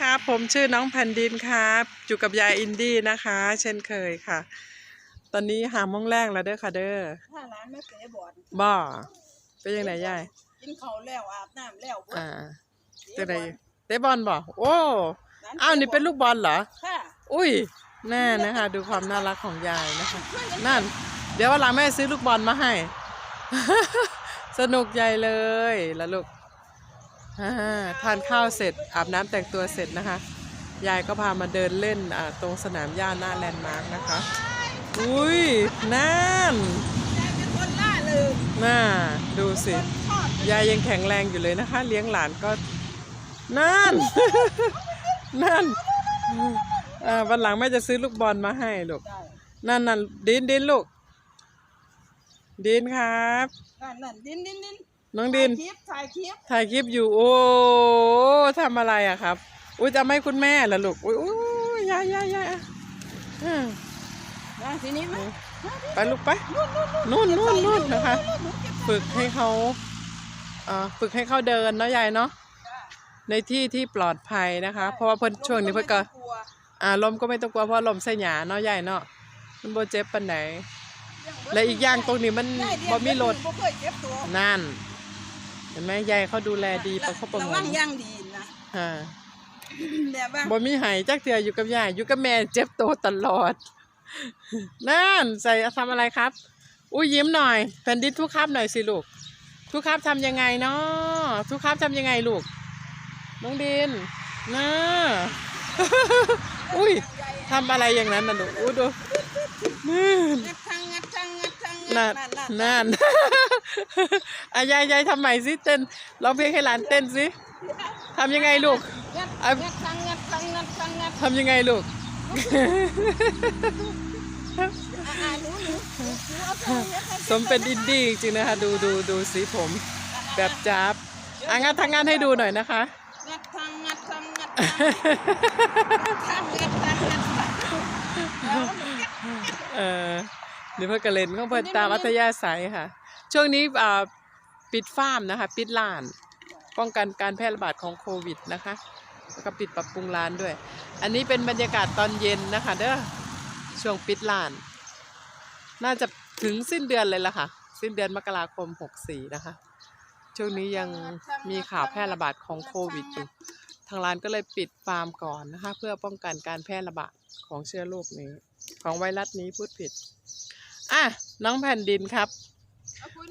ครับผมชื่อน้องแผ่นดินครับอยู่กับยายอินดี้นะคะ เช่นเคยค่ะ ตอนนี้หาโมงแรกแล้วเด้อค่ะเด้อถ้าร้านแม่เก๋บอดบ่เป็นยังไงยายกินข้าวแล้วอาบน้ำแล้วเบิดอ่าเตะจะบได้อลเตะบอลบ่โอ้ร้อ้าวนี่เป็นลูกบอลเหรอค่ะอุ้ยแน่นะคะ ดูความน่ารักของยายนะคะ นั่น เดี๋ยววันหลังแม่ซื้อลูกบอลมาให้ สนุกใหญ่เลยแล้วลูกอ่า ทานข้าวเสร็จอาบน้ำแต่งตัวเสร็จนะคะ ยายก็พามาเดินเล่นตรงสนามหญ้าหน้าแลนด์มาร์กนะคะ อุ้ยนั่นน่าเลยน่าดูสิ ยายยังแข็งแรงอยู่เลยนะคะ เลี้ยงหลานก็นั่น นั่นวันหลังแม่จะซื้อลูกบอลมาให้ลูกนั่นนั่นดินดินลูก ดินครับนั่นนั่นดินดินดิน น้องดิน ถ่ายคลิปถ่ายคลิปถ่ายคลิปอยู่ โอ้ทำอะไรอะครับ อุ้ยจะไม่คุณแม่เหรอลูก อุ้ยอุ้ยยายยายยายอะอ่านะทีนี้ไหมไปลูกไป นู่นนู่นนู่นนะคะฝึกให้เขาอ่าฝึกให้เขาเดินเนาะยายเนาะ ในที่ที่ปลอดภัยนะคะ เพราะว่าเพิ่นช่วงนี้เพิ่นก็กลัวอ่าลมก็ไม่ต้องกลัวเพราะลมใส่หยาเนาะยายเนาะ มันบ่เจ็บปานไหน และอีกอย่างตรงนี้มันได้เดียวบ่มีรถ บ่เคยเจ็บตัวนั่น เห็นไหมยายเขาดูแลดีประคบประหระงวัมงย่างดีนะอ่าแบบว่าบ่มีไหายจักเทื่ออยู่กับยายอยู่กับแม่เจ็บตัวตลอด นั่นใส่ทำอะไรครับ อุ้ยยิ้มหน่อยแผ่นดินทุกครับหน่อยสิลูก ทุกครับทำยังไงเนาะทุกครับทำยังไงลูก น้องดินน่าอุ้ยทำอะไรอย่างนั้นน่ะลูกอุ้ยดูนั่นงัด นั่นนั่นนั่นนั่นอะยายยายทำใหม่สิเต้นร้องเพลงให้หลานเต้นสิทำยังไงลูกงัดอะงัดทางงัดทางงัดทางงัดทำยังไงลูกอ่าอ่าหนูหนูหนูเอาไปเอาไปสมเป็นอินดี้จริงๆนะคะดูดูดูสีผมแบบจับอะงั้นทางงานให้ดูหน่อยนะคะงัดทางงัดทางงัดทางทางงัดทางงัดทางเออ เดี๋ยวเพื่อกระเลนของเพื่อนตามอัธยาศัยค่ะ ช่วงนี้ปิดฟาร์มนะคะ ปิดร้าน ป้องกันการแพร่ระบาดของโควิดนะคะแล้วก็ปิดปรับปรุงร้านด้วย อันนี้เป็นบรรยากาศตอนเย็นนะคะเด้อช่วงปิดร้าน น่าจะถึงสิ้นเดือนเลยละค่ะ สิ้นเดือนมกราคม 64 นะคะ ช่วงนี้ยังมีข่าวแพร่ระบาดของโควิดอยู่ทางร้านก็เลยปิดฟาร์มก่อนนะคะ เพื่อป้องกันการแพร่ระบาดของเชื้อโรคนี้ ของไวรัสนี้พูดผิด อะน้องแผ่นดินครับ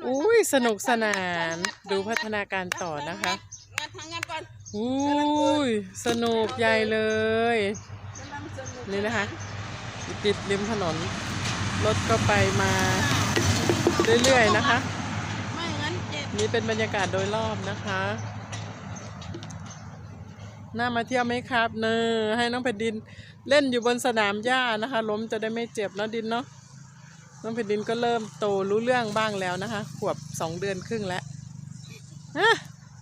อุ้ยสนุกสนานดูพัฒนาการต่อนะคะงัดทางงัดก่อนอุ้ยสนุกใหญ่เลยกำลังสนุกนี่นะคะติดริมถนน รถก็ไปมาเรื่อยๆนะคะไม่งั้นเจ็บนี่เป็นบรรยากาศโดยรอบนะคะน่ามาเที่ยวไหมครับ เนอให้น้องแผ่นดินเล่นอยู่บนสนามหญ้านะคะ ล้มจะได้ไม่เจ็บเนาะดินเนาะ น้องแผ่นดินก็เริ่มโตรู้เรื่องบ้างแล้วนะคะขวบสองเดือนครึ่งแล้ว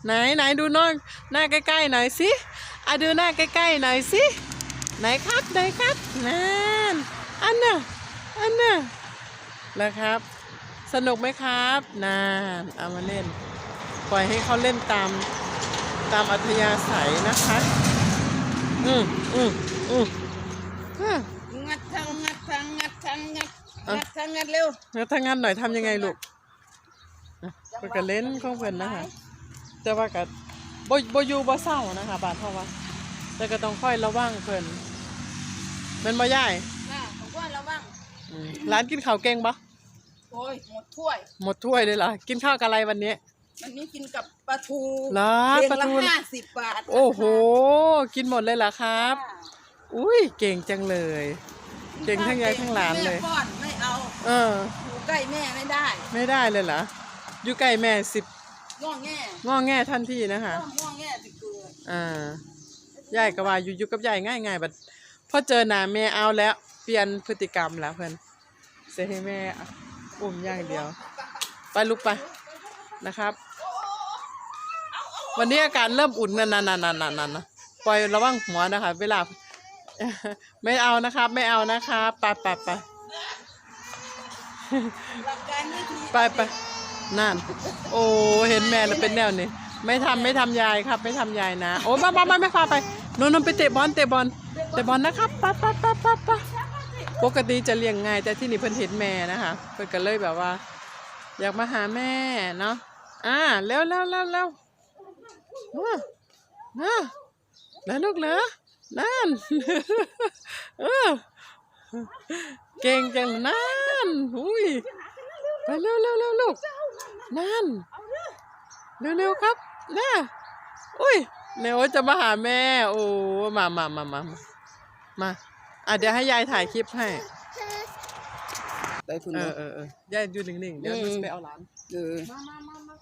ไหนไหนดูน้องหน้าใกล้ๆหน่อยสิอะดูหน้าใกล้ๆหน่อยสิไหนครับไหนครับนั่นอันน่ะอันน่ะแล้วครับ สนุกไหมครับนานเอามาเล่น ปล่อยให้เขาเล่นตามตามอัธยาศัยนะคะ อืมอืมอืมอะ งัดทางงัดทางงัดทาง งัดอะงัดทางงัดเร็วแล้วถ้างั้นหน่อยทำยังไงลูกอะเพิ่นก็เล่นของเพิ่นนะคะแต่ว่าก็บ่บ่อยู่บ่เศร้านะคะบาดเพราะว่าแต่ก็ต้องค่อยระวังเพิ่นแมันบ่ย่ายน่ะผมว่าระวังอืมร้านกินข้าวเก่งปะโอ้ยหมดถ้วย หมดถ้วยเลยเหรอกินข้าวกับอะไรวันนี้ มันนี้กินกับปลาทูเหรอเรียงปลาละทู ห้าสิบบาทโอ้โห กินหมดเลยเหรอครับ อุ้ยเก่งจังเลย เก่งทั้งยายทั้งหลานเลย แม่ป้อนไม่ เอาเออ อยู่ใกล้แม่ไม่ได้ไม่ได้เลยเหรออยู่ใกล้แม่สิบง่อแง่งอแง่ทันทีนะคะป้อมง่อแง่จะเกิดอ่ายายก็ว่าอยู่อยู่กับยายง่ายง่ายๆบัดพอเจอหน้าแม่เอาแล้ว เปลี่ยนพฤติกรรมแล้วเพื่อนเสียให้แม่อุ้มอย่างเดียว ไปลุกไปนะครับ วันนี้อากาศเริ่มอุ่นนั่นนั่นนั่นนั่นนั่นนั่นนะปล่อยระวังหัวนะคะ เวลา ไม่เอานะครับ ไม่เอานะครับไปไปไป หลักการวิธีไปไปนั่น โอ้เห็นแม่แล้วเป็นแนวนี้ไม่ทำไม่ทำยายครับ ไม่ทำยายนะ โอ้มามามาไม่พาไปนนนไปเตะบอลเตะบอลเตะบอลนะครับปปั๊บปั๊บปั๊บปั๊บปกติจะเลี้ยงง่ายแต่ที่นี่เพิ่นเห็นแม่นะคะเพิ่นก็เลยแบบว่า อยากมาหาแม่เนาะอ่าเร็วเร็วเร็วเร็วมามาแล้วลูกเหรอนั่นเออ เก่งจังนั่นอุ้ยไปเร็วเร็วเร็วลูกนั่นเร็วเร็วครับน่าอุ้ยเนโอจะมาหาแม่ โอ้มามามามามามาอะเดี๋ยวให้ยายถ่ายคลิปให้ไปคุณเอเนาะอเออเออยายอยู่นิ่งๆเดี๋ยวอืมหนูจะไปเอาหลานเออมามามามา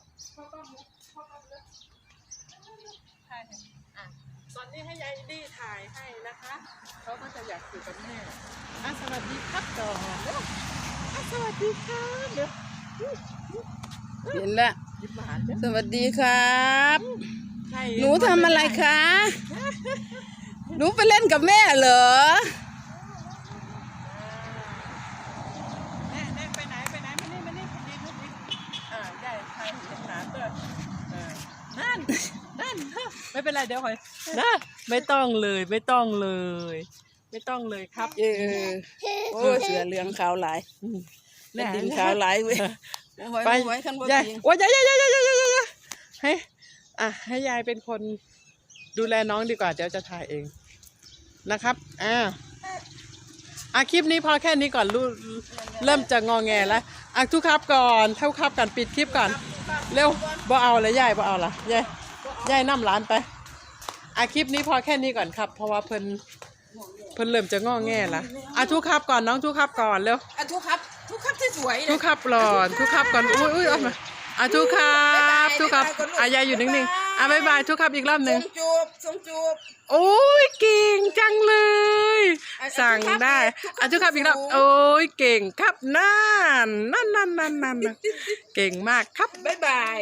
ตอนนี้ให้ยายดีถ่ายให้นะคะเขาก็จะอยากอยู่กับแม่อะสวัสดีครับก่อนเร็วอะสวัสดีครับเดี๋ยวเห็นแล้วยิ้มหวานเด้อสวัสดีครับ ใช่หนูทำอะไรคะ หนูไปเล่นกับแม่เหรอแน่แน่ไปไหนไปไหนมานี่มานี่ยืนยืนอะยายถ่ายเห็นหนาเด้อเออนั่นนั่นไม่เป็นไรเดี๋ยวคอย นะไม่ต้องเลยไม่ต้องเลย ไม่ต้องเลยครับเออโอ้ยเสือเหลืองขาวหลายแน่ดินขาวหลายเว้ยโอ้ยไปไว้ขันบ่ยายจริงโอ้ยยายยายยายยายยายยายยายให้อะให้ยายเป็นคนดูแลน้องดีกว่าเดี๋ยวจะถ่ายเองนะครับอ่าอะคลิปนี้พอแค่นี้ก่อนรู้เริ่มจะงอแงแล้วอะทุกครับก่อนเท่าครับกันปิดคลิปก่อน เร็วบ่เอาเลยยายบ่เอาละยายยายนั่ร้านไป อะคลิปนี้พอแค่นี้ก่อนครับ เพราะว่าเพิ่นเพิ่นเริ่มจะงอแงละอะทุกครับก่อนน้องทุกครับก่อนเร็วอะทุกครับ ทุกครับที่สวยทุกครับก่อนทุกครับก่อนอุ้ยอุ้ยเอามาอะทุกครับทุกครับอะยายอยู่นิ่งๆอะบ๊ายบายทุกครับอีกรอบหนึ่งส่งจูบส่งจูบโอ้ยเก่งจังเลยอะสั่งได้ทุกครับอะทุกครับอีกรอบสูงโอ้ยเก่งครับนั่นนั่นนั่นนั่นนั่นเก่งมากครับบ๊ายบาย